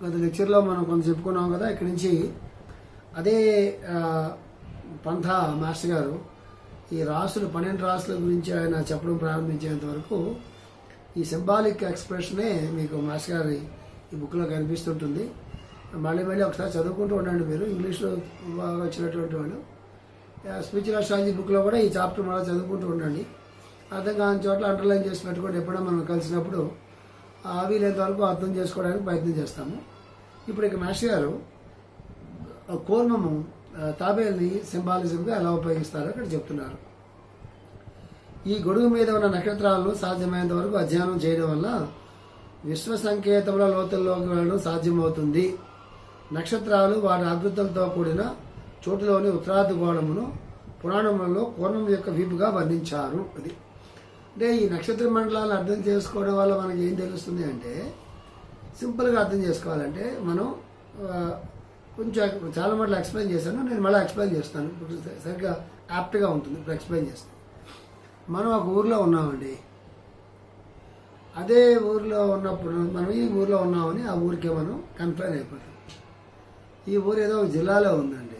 గత లెక్చర్లో మనం కొంత చెప్పుకున్నాం కదా ఇక్కడి నుంచి అదే పంథ మాస్టర్ గారు ఈ రాసులు పన్నెండు రాసుల గురించి ఆయన చెప్పడం ప్రారంభించేంత వరకు ఈ సింబాలిక్ ఎక్స్ప్రెషనే మీకు మాస్టర్ గారి ఈ బుక్లో కనిపిస్తుంటుంది. మళ్ళీ మళ్ళీ ఒకసారి చదువుకుంటూ ఉండండి మీరు ఇంగ్లీష్లో బాగా వచ్చినటువంటి వాళ్ళు. స్పీచ్ స్ట్రాటజీ బుక్లో కూడా ఈ చాప్టర్ మళ్ళీ చదువుకుంటూ ఉండండి. అర్థం కాని చోట్ల అండర్లైన్ చేసి పెట్టుకోండి ఎప్పుడైనా మనం కలిసినప్పుడు. వీలైనంత వరకు అర్థం చేసుకోవడానికి ప్రయత్నం చేస్తాము. ఇప్పుడు ఇక మాస్టర్ గారు ఆ కూర్మము తాబేల్ని సింబాలిజంగా ఎలా ఉపయోగిస్తారో ఇక్కడ చెప్తున్నారు. ఈ గొడుగు మీద ఉన్న నక్షత్రాలను సాధ్యమైనంత వరకు అధ్యయనం చేయడం వల్ల విశ్వ సంకేతముల లోతుల్లోకి వెళ్ళడం సాధ్యమవుతుంది. నక్షత్రాలు వాటి అద్భుతంతో కూడిన చోటులోని ఉత్తరాది గోళమును పురాణములలో పూర్ణం యొక్క వీపుగా వర్ణించారు. అది అంటే ఈ నక్షత్ర మండలాలు అర్థం చేసుకోవడం వల్ల మనకి ఏం తెలుస్తుంది అంటే సింపుల్గా అర్థం చేసుకోవాలంటే మనం కొంచెం చాలా మట్లు ఎక్స్ప్లెయిన్ చేశాను నేను మళ్ళీ ఎక్స్ప్లెయిన్ చేస్తాను. ఇప్పుడు సరిగ్గా యాప్ట్గా ఉంటుంది ఇప్పుడు ఎక్స్ప్లెయిన్ చేస్తాను. మనం ఒక ఊర్లో ఉన్నామండి. అదే ఊర్లో ఉన్నప్పుడు మనం ఈ ఊర్లో ఉన్నామని ఆ ఊరికే మనం కన్ఫైన్ అయిపోతాం. ఈ ఊరు ఏదో ఒక జిల్లాలో ఉందండి.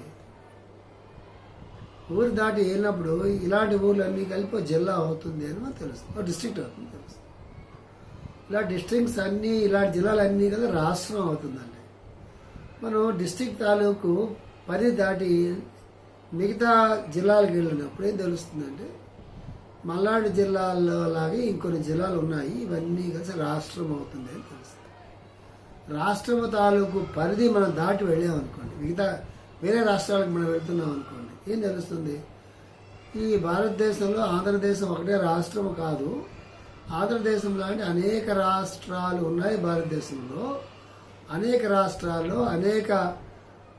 ఊరు దాటి వెళ్ళినప్పుడు ఇలాంటి ఊర్లన్నీ కలిపి జిల్లా అవుతుంది అని మనకు తెలుస్తుంది. ఒక డిస్ట్రిక్ట్ అవుతుంది తెలుస్తుంది. ఇలా డిస్ట్రిక్ట్స్ అన్నీ ఇలాంటి జిల్లాలన్నీ కదా రాష్ట్రం అవుతుందండి. మనం డిస్ట్రిక్ట్ తాలూకు పది దాటి మిగతా జిల్లాలకు వెళ్ళినప్పుడు ఏం తెలుస్తుందంటే మల్నాడు జిల్లాలో లాగే ఇంకొన్ని జిల్లాలు ఉన్నాయి. ఇవన్నీ కలిసి రాష్ట్రం అవుతుంది అని తెలుస్తుంది. రాష్ట్రం తాలూకు పరిధి మనం దాటి వెళ్ళామనుకోండి మిగతా వేరే రాష్ట్రాలకు మనం వెళ్తున్నాం అనుకోండి. ఏం తెలుస్తుంది ఈ భారతదేశంలో ఆంధ్రదేశం ఒకటే రాష్ట్రం కాదు. ఆంధ్రదేశం లాంటి అనేక రాష్ట్రాలు ఉన్నాయి భారతదేశంలో. అనేక రాష్ట్రాల్లో అనేక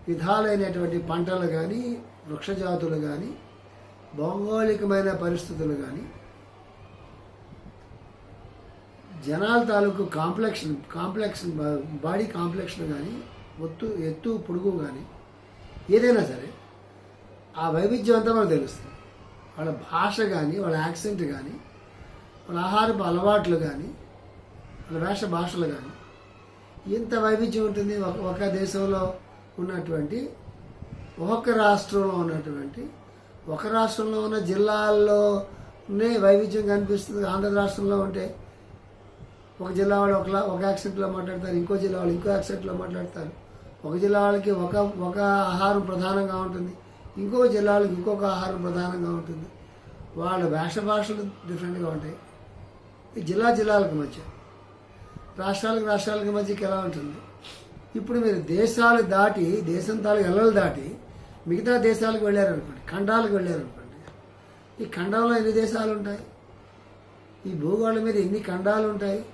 విధాలైనటువంటి పంటలు కానీ వృక్షజాతులు కానీ భౌగోళికమైన పరిస్థితులు కానీ జనాల తాలూకు కాంప్లెక్షన్ కాంప్లెక్షన్ బాడీ కాంప్లెక్షన్ కానీ ఒత్తు ఎత్తు పొడుగు కానీ ఏదైనా సరే ఆ వైవిధ్యం అంతా మనకు తెలుస్తుంది. వాళ్ళ భాష కానీ వాళ్ళ యాక్సెంట్ కానీ వాళ్ళ ఆహారపు అలవాట్లు కానీ వాళ్ళ వేష భాషలు కానీ ఎంత వైవిధ్యం ఉంటుంది ఒక ఒక దేశంలో ఉన్నటువంటి ఒక్కొక్క రాష్ట్రంలో ఉన్నటువంటి ఒక రాష్ట్రంలో ఉన్న జిల్లాల్లోనే వైవిధ్యం కనిపిస్తుంది. ఆంధ్ర రాష్ట్రంలో ఉంటే ఒక జిల్లా వాళ్ళు ఒకలా ఒక యాక్సెంట్లో మాట్లాడతారు ఇంకో జిల్లా వాళ్ళు ఇంకో యాక్సెంట్లో మాట్లాడతారు. ఒక జిల్లాలకి ఒక ఒక ఆహారం ప్రధానంగా ఉంటుంది. ఇంకో జిల్లాలకు ఇంకొక ఆహారం ప్రధానంగా ఉంటుంది. వాళ్ళ వేష భాషలు డిఫరెంట్గా ఉంటాయి. ఈ జిల్లా జిల్లాలకు మధ్య రాష్ట్రాలకు రాష్ట్రాలకు మధ్యకి ఎలా ఉంటుంది? ఇప్పుడు మీరు దేశాలు దాటి దేశం తాలూ ఎల్లలు దాటి మిగతా దేశాలకు వెళ్ళారనుకోండి ఖండాలకు వెళ్ళారనుకోండి ఈ ఖండంలో ఎన్ని దేశాలు ఉంటాయి? ఈ భూగోళం మీద ఎన్ని ఖండాలు ఉంటాయి?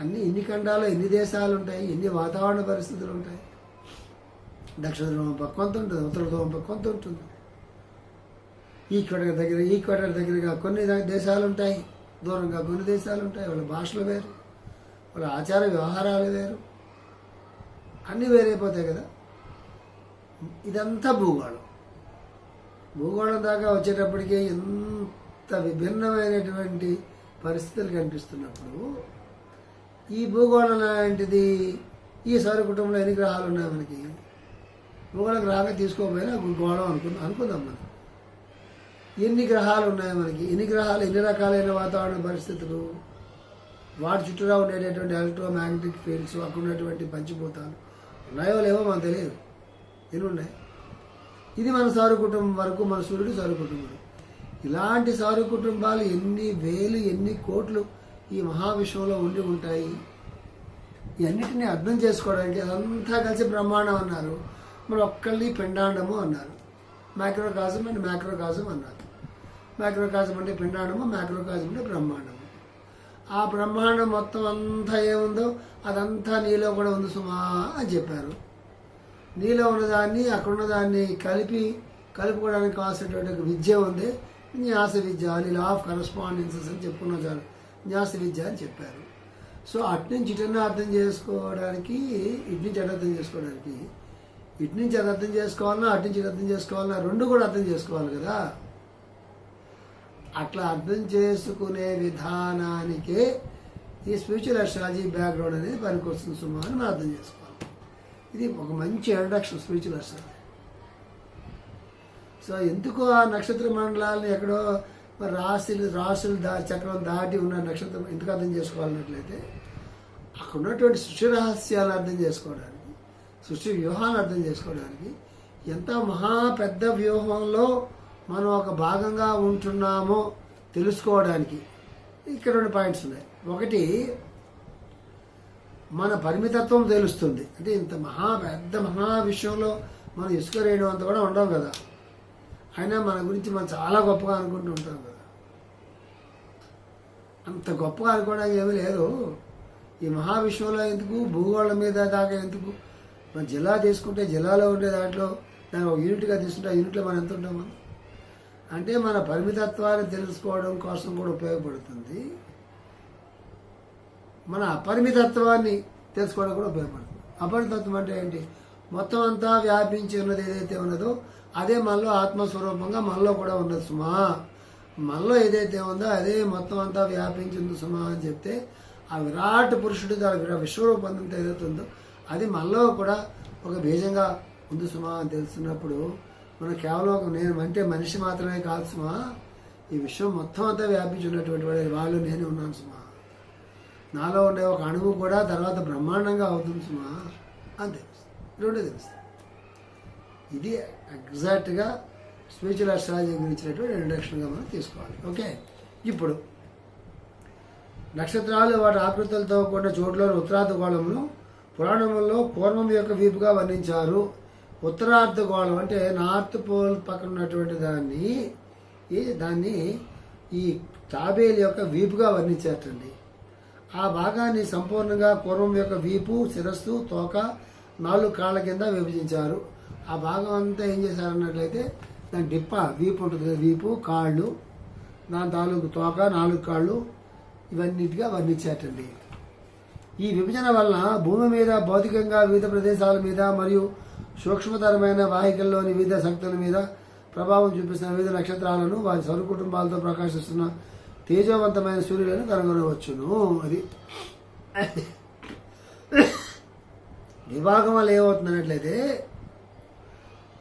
అన్ని ఎన్ని ఖండాలు ఎన్ని దేశాలు ఉంటాయి? ఎన్ని వాతావరణ పరిస్థితులు ఉంటాయి? దక్షిణ ధ్రువం పక్క కొంత ఉంటుంది ఉత్తర ధ్రువం పక్క కొంత ఉంటుంది. ఈక్వెటర్ దగ్గర ఈక్వెటర్ దగ్గరగా కొన్ని దేశాలు ఉంటాయి. దూరంగా కొన్ని దేశాలు ఉంటాయి. వాళ్ళ భాషలు వేరు వాళ్ళ ఆచార వ్యవహారాలు వేరు. అన్నీ వేరైపోతాయి కదా. ఇదంతా భూగోళం. భూగోళం దాకా వచ్చేటప్పటికి ఎంత విభిన్నమైనటువంటి పరిస్థితులు కనిపిస్తున్నప్పుడు ఈ భూగోళం లాంటిది ఈ సౌర కుటుంబంలో ఎన్ని గ్రహాలు ఉన్నాయి మనకి? భూగోళ గ్రహంగా తీసుకోకపోయినా గోళం అనుకుందాం అనుకుందాం మనం. ఎన్ని గ్రహాలు ఉన్నాయి మనకి? ఎన్ని గ్రహాలు ఎన్ని రకాలైన వాతావరణ పరిస్థితులు? వాటి చుట్టూరా ఉండేటటువంటి ఎలక్ట్రో మ్యాగ్నెటిక్ ఫీల్డ్స్ అక్కడ ఉన్నటువంటి పంచిపోతాలు ఉన్నాయో లేవో మనకు తెలియదు. ఎన్ని ఉన్నాయి? ఇది మన సౌర కుటుంబం వరకు మన సూర్యుడు సౌర కుటుంబం ఇలాంటి సౌర కుటుంబాలు ఎన్ని వేలు ఎన్ని కోట్లు ఈ మహావిశ్వంలో ఉండి ఉంటాయి? ఇవన్నిటిని అర్థం చేసుకోవడానికి అదంతా కలిసి బ్రహ్మాండం అన్నారు. మరి ఒక్కళ్ళని పిండాండము అన్నారు. మైక్రోకాజం అండ్ మ్యాక్రోకాజం అన్నారు. మైక్రోకాజం అంటే పిండాండము మైక్రోకాజం అంటే బ్రహ్మాండము. ఆ బ్రహ్మాండం మొత్తం అంతా ఏముందో అదంతా నీలో కూడా ఉంది సుమా అని చెప్పారు. నీలో ఉన్నదాన్ని అక్కడ ఉన్నదాన్ని కలిపి కలుపుకోవడానికి కావాల్సినటువంటి ఒక విద్య ఉంది. న్యాస విద్య అని లా ఆఫ్ కరస్పాండెన్సెస్ అని చెప్పుకున్నాం చాలు. న్యాస విద్య అని చెప్పారు. సో అటు నుంచి ఇటన్నా అర్థం చేసుకోవడానికి ఇటు నుంచి అర్థం చేసుకోవడానికి ఇటు నుంచి అది అర్థం చేసుకోవాలన్నా అటు నుంచి అర్థం చేసుకోవాలన్నా రెండు కూడా అర్థం చేసుకోవాలి కదా. అట్లా అర్థం చేసుకునే విధానానికి ఈ స్పిరిచువల్ అస్ట్రాలజీ బ్యాక్గ్రౌండ్ అనేది పనికొస్తుంది సుమా అని మనం అర్థం చేసుకోవాలి. ఇది ఒక మంచి ఇంట్రడక్షన్ స్పిరిచువల్ అస్ట్రాలజీ సో ఎందుకు ఆ నక్షత్ర మండలాలను ఎక్కడో మరి రాశులు దా చక్రం దాటి ఉన్న నక్షత్రం ఎందుకు అర్థం చేసుకోవాలన్నట్లయితే అక్కడ ఉన్నటువంటి సృష్టి రహస్యాలు అర్థం చేసుకోవడానికి. సృష్టి వ్యూహాన్ని అర్థం చేసుకోవడానికి ఎంత మహా పెద్ద వ్యూహంలో మనం ఒక భాగంగా ఉంటున్నామో తెలుసుకోవడానికి ఇక్కడ రెండు పాయింట్స్ ఉన్నాయి. ఒకటి మన పరిమితత్వం తెలుస్తుంది. అంటే ఇంత మహా పెద్ద మహా విషయంలో మనం ఇసుక రేయడం అంత కూడా ఉండం కదా. అయినా మన గురించి మనం చాలా గొప్పగా అనుకుంటూ ఉంటాం కదా. అంత గొప్పగా అనుకోవడానికి ఏమీ లేదు. ఈ మహావిశ్వంలో ఎందుకు? భూగోళం మీద దాకా ఎందుకు? మనం జిల్లా తీసుకుంటే జిల్లాలో ఉండే దాంట్లో దాన్ని ఒక యూనిట్గా తీసుకుంటే ఆ యూనిట్లో మనం ఎంత ఉంటాం? మనం అంటే మన పరిమితత్వాన్ని తెలుసుకోవడం కోసం కూడా ఉపయోగపడుతుంది. మన అపరిమితత్వాన్ని తెలుసుకోవడం కూడా ఉపయోగపడుతుంది. అపరిమితత్వం అంటే ఏంటి? మొత్తం అంతా వ్యాపించి ఉన్నది ఏదైతే ఉన్నదో అదే మనలో ఆత్మస్వరూపంగా మనలో కూడా ఉన్నది సుమా. మనలో ఏదైతే ఉందో అదే మొత్తం అంతా వ్యాపించింది సుమా అని చెప్తే ఆ విరాట్ పురుషుడు దాని విరా- విశ్వరూపం ఏదైతే ఉందో అది మనలో కూడా ఒక బీజంగా ఉంది సుమా అని తెలుస్తున్నప్పుడు మనం కేవలం ఒక నేను అంటే మనిషి మాత్రమే కాదు సుమా ఈ విషయం మొత్తం అంతా వ్యాపించి ఉన్నటువంటి వాడు వాళ్ళు నేను ఉన్నాను సుమా. నాలో ఉండే ఒక అణువు కూడా తర్వాత బ్రహ్మాండంగా అవుతుంది సుమా అని తెలుస్తుంది. రెండో తెలుస్తుంది ఇది ఎగ్జాక్ట్గా స్పిరిచువల్ అస్ట్రాలజీ గురించినటువంటి ఇంట్రడక్షన్గా మనం తీసుకోవాలి. ఓకే? ఇప్పుడు నక్షత్రాలు వాటి ఆకృతులతో కూడిన చోట్లోని ఉత్తరార్ధగోళంను పురాణంలో పూర్వం యొక్క వీపుగా వర్ణించారు. ఉత్తరార్ధగోళం అంటే నార్త్ పోల్ పక్కన ఉన్నటువంటి దాన్ని ఈ దాన్ని ఈ తాబేలు యొక్క వీపుగా వర్ణించారటండి. ఆ భాగాన్ని సంపూర్ణంగా పూర్వం యొక్క వీపు శిరస్సు తోక నాలుగు కాళ్ళ కింద విభజించారు. ఆ భాగం అంతా ఏం చేశారన్నట్లయితే దాని డిప్ప వీపు ఉంటుంది కదా వీపు కాళ్ళు దాని తాలూకు తోక నాలుగు కాళ్ళు ఇవన్నిటిగా వర్ణించేటండి ఈ విభజన వలన భూమి మీద భౌతికంగా వివిధ ప్రదేశాల మీద మరియు సూక్ష్మతరమైన వాహికల్లోని వివిధ శక్తుల మీద ప్రభావం చూపిస్తున్న వివిధ నక్షత్రాలను వారి సౌర కుటుంబాలతో ప్రకాశిస్తున్న తేజవంతమైన సూర్యులను కనుగొనవచ్చును. అది విభాగం వల్ల ఏమవుతుందన్నట్లయితే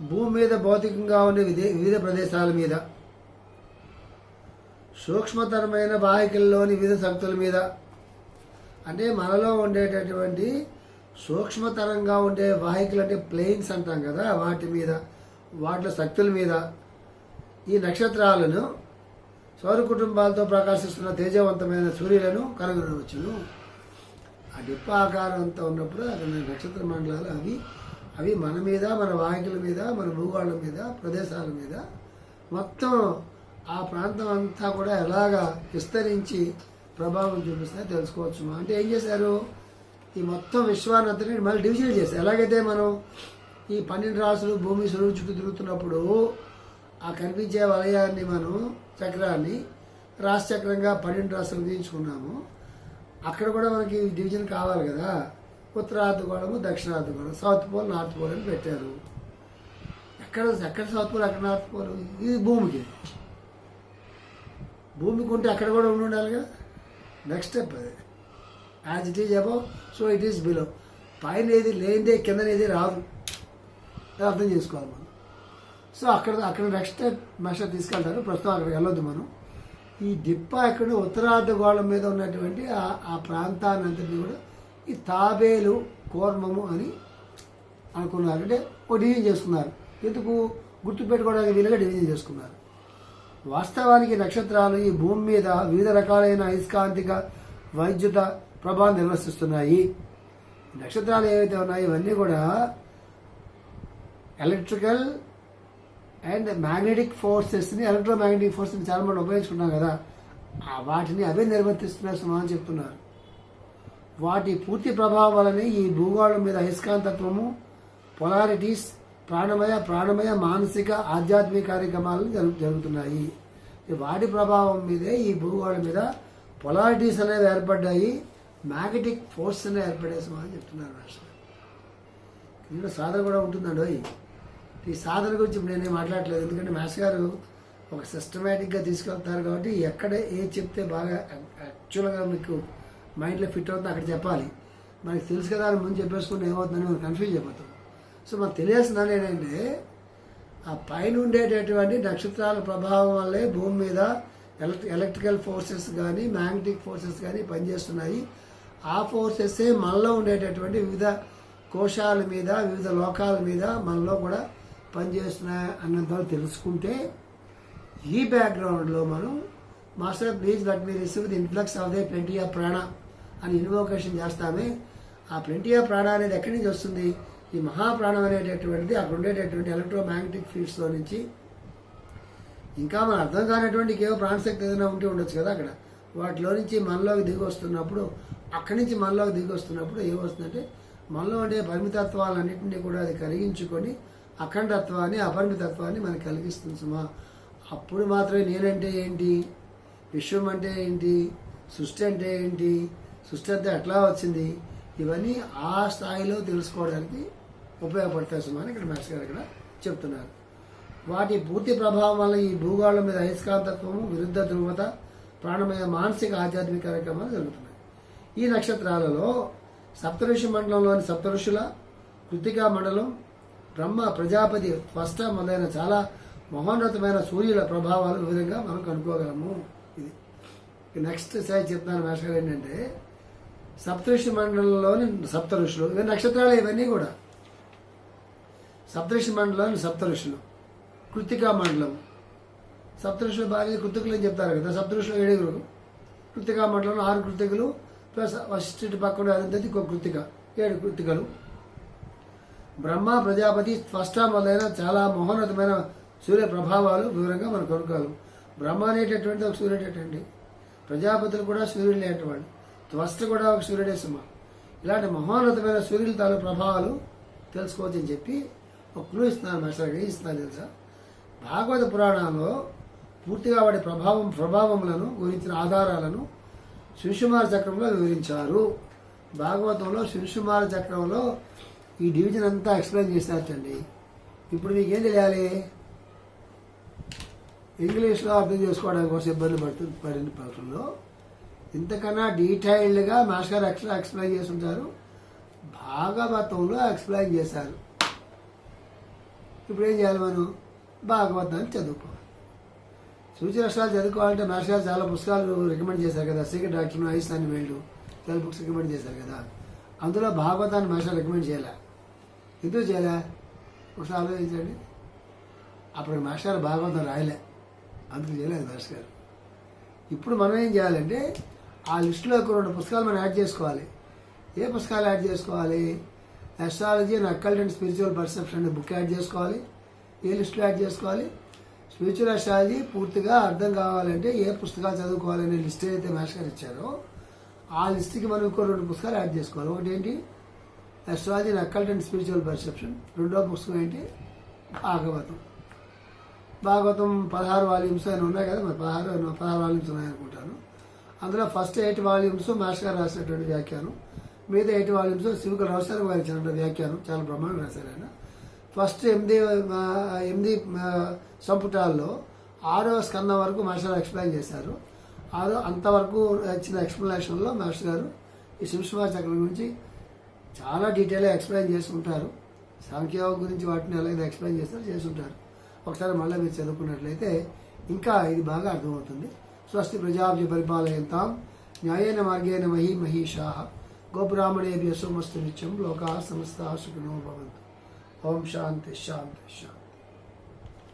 భూమి మీద భౌతికంగా ఉండే వివిధ ప్రదేశాల మీద సూక్ష్మతరమైన వాహికల్లోని వివిధ శక్తుల మీద అంటే మనలో ఉండేటటువంటి సూక్ష్మతరంగా ఉండే వాహికలు అంటే ప్లేన్స్ అంటాం కదా వాటి మీద వాటిలో శక్తుల మీద. ఈ నక్షత్రాలను సౌర కుటుంబాలతో ప్రకాశిస్తున్న తేజవంతమైన సూర్యులను కనుగొనవచ్చును. ఆ డిప్ప ఆకారంతో ఉన్నప్పుడు అక్కడ నక్షత్ర మండలాలు అవి అవి మన మీద మన వాహికల మీద మన భూగోళం మీద ప్రదేశాల మీద మొత్తం ఆ ప్రాంతం అంతా కూడా ఎలాగా విస్తరించి ప్రభావం చూపిస్తే తెలుసుకోవచ్చు అంటే ఏం చేశారు? ఈ మొత్తం విశ్వానంతని మళ్ళీ డివిజన్ చేశారు. ఎలాగైతే మనం ఈ పన్నెండు రాసులు భూమి సులువు చుట్టూ తిరుగుతున్నప్పుడు ఆ కనిపించే వలయాన్ని మనం చక్రాన్ని రాశి చక్రంగా పన్నెండు రాసులు తీయించుకున్నాము. అక్కడ కూడా మనకి డివిజన్ కావాలి కదా. ఉత్తరార్ధగోళము దక్షిణార్ధగోళం సౌత్ పోల్ నార్త్ పోల్ అని పెట్టారు. ఎక్కడ ఎక్కడ సౌత్ పోల్ ఎక్కడ నార్త్ పోల్? ఇది భూమికి. భూమికి ఉంటే అక్కడ కూడా ఉండి ఉండాలిగా. నెక్స్ట్ స్టెప్ అది as it is above so it is below పైన ఏది లేనిదే కిందనేది రాదు. అర్థం చేసుకోవాలి మనం. సో అక్కడ అక్కడ నెక్స్ట్ స్టెప్ మెషర్ తీసుకెళ్తారు. ప్రస్తుతం అక్కడికి వెళ్ళొద్దు మనం. ఈ డిప్ప ఇక్కడ ఉత్తరార్ధ గోళం మీద ఉన్నటువంటి ఆ- ప్రాంతాన్ని అంతటిని కూడా ఈ తాబేలు కోర్మము అని అనుకున్నారు. అంటే ఒక డివిజన్ చేసుకున్నారు. ఎందుకు? గుర్తుపెట్టుకోవడానికి వీలుగా డివిజన్ చేసుకున్నారు. వాస్తవానికి నక్షత్రాలు ఈ భూమి మీద వివిధ రకాలైన అయస్కాంతిక వైద్యుత ప్రభావం నిర్వర్తిస్తున్నాయి నక్షత్రాలు ఏవైతే ఉన్నాయో ఇవన్నీ కూడా ఎలక్ట్రికల్ అండ్ మ్యాగ్నెటిక్ ఫోర్సెస్ని ఎలక్ట్రోమాగ్నెటిక్ ఫోర్స్ని చాలా మంది ఉపయోగించుకుంటాం కదా. వాటిని అవే నిర్వర్తిస్తున్నాయి సుమా అని చెప్తున్నారు. వాటి పూర్తి ప్రభావం వలన ఈ భూగోళం మీద అయస్కాంతత్వము పొలారిటీస్ ప్రాణమయ ప్రాణమయ మానసిక ఆధ్యాత్మిక కార్యక్రమాలు జరుగు జరుగుతున్నాయి. ఈ వాటి ప్రభావం మీదే ఈ భూగోళం మీద పొలారిటీస్ అనేవి ఏర్పడ్డాయి. మ్యాగ్నెటిక్ ఫోర్స్ అనేవి ఏర్పడేసాం అని చెప్తున్నారు మాస్టర్ ఇందులో సాధన కూడా ఉంటుందండి. ఈ సాధన గురించి ఇప్పుడు నేనేం మాట్లాడట్లేదు. ఎందుకంటే మాస్టర్ గారు ఒక సిస్టమేటిక్గా తీసుకెళ్తారు కాబట్టి ఎక్కడ ఏ చెప్తే బాగా యాక్చువల్గా మీకు మైండ్లో ఫిట్ అవుతుందో అక్కడ చెప్పాలి. మనకి తెలుసు కదా అని ముందు చెప్పేసుకుంటే ఏమవుతుందని మనం కన్ఫ్యూజ్ అయిపోతాం. సో మనకు తెలియాల్సిందని ఏంటంటే ఆ పైన ఉండేటటువంటి నక్షత్రాల ప్రభావం వల్లే భూమి మీద ఎలక్ట్రికల్ ఫోర్సెస్ కానీ మ్యాగ్నెటిక్ ఫోర్సెస్ కానీ పనిచేస్తున్నాయి. ఆ ఫోర్సెస్సే మనలో ఉండేటటువంటి వివిధ కోశాల మీద వివిధ లోకాల మీద మనలో కూడా పనిచేస్తున్నాయి అన్నంత తెలుసుకుంటే ఈ బ్యాక్గ్రౌండ్లో మనం master please but me receive the influx of the plenty of prana అని ఇన్వోకేషన్ చేస్తామే. ఆ ప్లెంటీ ఆఫ్ ప్రాణ అనేది ఎక్కడి నుంచి వస్తుంది? ఈ మహాప్రాణం అనేటటువంటిది అక్కడ ఉండేటటువంటి ఎలక్ట్రోమాగ్నెటిక్ ఫీల్డ్స్లో నుంచి ఇంకా మన అర్థం కానటువంటి ఏవో ప్రాణశక్తి ఏదైనా ఉంటే ఉండొచ్చు కదా అక్కడ. వాటిలో నుంచి మనలోకి దిగి వస్తున్నప్పుడు అక్కడి నుంచి మనలోకి దిగి వస్తున్నప్పుడు ఏమొస్తుందంటే మనలో ఉండే పరిమితత్వాలన్నింటినీ కూడా అది కలిగించుకొని అఖండత్వాన్ని అపరిమితత్వాన్ని మనకి కలిగిస్తుంది సుమా. అప్పుడు మాత్రమే నేనంటే ఏంటి? విశ్వం అంటే ఏంటి? సృష్టి అంటే ఏంటి? సృష్టి అంతా ఎట్లా వచ్చింది? ఇవన్నీ ఆ స్థాయిలో తెలుసుకోవడానికి ఉపయోగపడతాయి సుమా అని ఇక్కడ మ్యాథ్స్ గారు ఇక్కడ చెప్తున్నారు. వాటి పూర్తి ప్రభావం వల్ల ఈ భూగోళం మీద అయస్కాంతత్వము విరుద్ధ ధ్రువత ప్రాణమయ మానసిక ఆధ్యాత్మిక కార్యక్రమాలు జరుగుతున్నాయి. ఈ నక్షత్రాలలో సప్తఋషి మండలంలోని సప్తఋషుల కృతికా మండలం బ్రహ్మ ప్రజాపతి స్పష్ట మొదలైన చాలా మహోన్నతమైన సూర్యుల ప్రభావాలు విధంగా మనం కనుక్కోగలము. ఇది నెక్స్ట్ సైజ్ చెప్తాను మేషగారు ఏంటంటే సప్తఋషి మండలంలోని సప్త ఋషులు ఇవి నక్షత్రాలు ఇవన్నీ కూడా సప్తర్షి మండలం సప్త కృతికా మండలం. సప్తఋషులు భార్య కృతికులు అని చెప్తారు కదా సప్తఋషులు ఏడుగురు. కృతికా మండలంలో ఆరు కృతికలు ప్లస్ వశిష్ఠుడి పక్కన అదంతది ఇంకో కృతిక ఏడు కృతికలు బ్రహ్మ ప్రజాపతి స్పష్ట మొదలైన చాలా మహోన్నతమైన సూర్య ప్రభావాలు వివరంగా మనం కొనుక్కోవాలి. బ్రహ్మ అనేటటువంటి ఒక సూర్యుడేటండి ప్రజాపతులు కూడా సూర్యుడు లేనివాడు త్వష్ట కూడా ఒక సూర్యుడే సుమ. ఇలాంటి మహోన్నతమైన సూర్యుల తాలూ ప్రభావాలు తెలుసుకోవచ్చని చెప్పి ఒక క్లూ ఇస్తున్నాను మాస్టర్ గారు ఇస్తున్నారు తెలుసా? భాగవత పురాణంలో పూర్తిగా వాడి ప్రభావం ప్రభావములను గురించిన ఆధారాలను శివశుమార చక్రంలో వివరించారు. భాగవతంలో శివశుమార చక్రంలో ఈ డివిజన్ అంతా ఎక్స్ప్లెయిన్ చేశారటండి. ఇప్పుడు మీకు ఏం తెలియాలి? ఇంగ్లీష్లో అర్థం చేసుకోవడానికి కోసం ఇబ్బంది పడుతుంది పడిన పక్షంలో ఇంతకన్నా డీటెయిల్డ్గా మాస్టర్ గారు ఎక్స్ట్రా ఎక్స్ప్లెయిన్ చేసి ఉంటారు. భాగవతంలో ఎక్స్ప్లెయిన్ చేశారు. ఇప్పుడు ఏం చేయాలి మనం? భాగవతాన్ని చదువుకోవాలి. సూచన రాష్ట్రాలు చదువుకోవాలంటే మాస్టర్ గారు చాలా పుస్తకాలు రికమెండ్ చేశారు కదా. సీక్రెట్ డాక్టర్ అని వేళ్ళు చాలా బుక్స్ రికమెండ్ చేశారు కదా. అందులో భాగవతాన్ని మాస్టర్ రికమెండ్ చేయాలా. ఎందుకు చేయాలా? ఒకసారి ఆలోచించండి. అప్పుడు మాస్టర్ భాగవతం రాయలే. అందుకు చేయలేదు మాస్టర్ గారు. ఇప్పుడు మనం ఏం చేయాలంటే ఆ లిస్టులో ఒక రెండు పుస్తకాలు మనం యాడ్ చేసుకోవాలి. ఏ పుస్తకాలు యాడ్ చేసుకోవాలి? Astrology and occult and spiritual perception అనే బుక్ యాడ్ చేసుకోవాలి. ఏ లిస్టులో యాడ్ చేసుకోవాలి? స్పిరిచువల్ అస్ట్రాలజీ పూర్తిగా అర్థం కావాలంటే ఏ పుస్తకాలు చదువుకోవాలనే లిస్ట్ అయితే మాస్టర్ గారు ఇచ్చారో ఆ లిస్ట్కి మనం ఇంకో రెండు పుస్తకాలు యాడ్ చేసుకోవాలి. ఒకటి ఏంటి? Astrology and occult and spiritual perception రెండో పుస్తకం ఏంటి? భాగవతం. భాగవతం పదహారు వాల్యూమ్స్ అని ఉన్నాయి కదా మరి పదహారు పదహారు వాల్యూమ్స్ ఉన్నాయనుకుంటాను. అందులో ఫస్ట్ ఎయిట్ వాల్యూమ్స్ మాస్టర్ గారు రాసినటువంటి వ్యాఖ్యానం. మిగతా ఎయిట్ వాల్యూమ్స్ శివకుల రావుసారి వారి చరణ వ్యాఖ్యానం చాలా బ్రహ్మాండం రాశారు ఆయన. ఫస్ట్ ఎనిమిది ఎనిమిది సంపుటాల్లో ఆరో స్కందం వరకు మాస్టర్ ఎక్స్ప్లెయిన్ చేశారు. ఆరో అంతవరకు ఇచ్చిన ఎక్స్ప్లెనేషన్లో మాస్టర్ గారు ఈ శివశుభా చక్రం గురించి చాలా డీటెయిల్గా ఎక్స్ప్లెయిన్ చేసుకుంటారు. సాంఖ్యయోగం గురించి వాటిని ఎలాగైతే ఎక్స్ప్లెయిన్ చేస్తారు చేసుంటారు ఒకసారి మళ్ళీ మీరు చదువుకున్నట్లయితే ఇంకా ఇది బాగా అర్థమవుతుంది. స్వస్తి ప్రజాభ్య పరిపాలయంతాం న్యాయేన మార్గేణ మహీ మహిషాహ గోబ్రాహ్మణేభ్య సోమస్తు నిత్యం లోకా సమస్త సుఖినో భవంతు. ఓం శాంతి శాంతి శాంతి.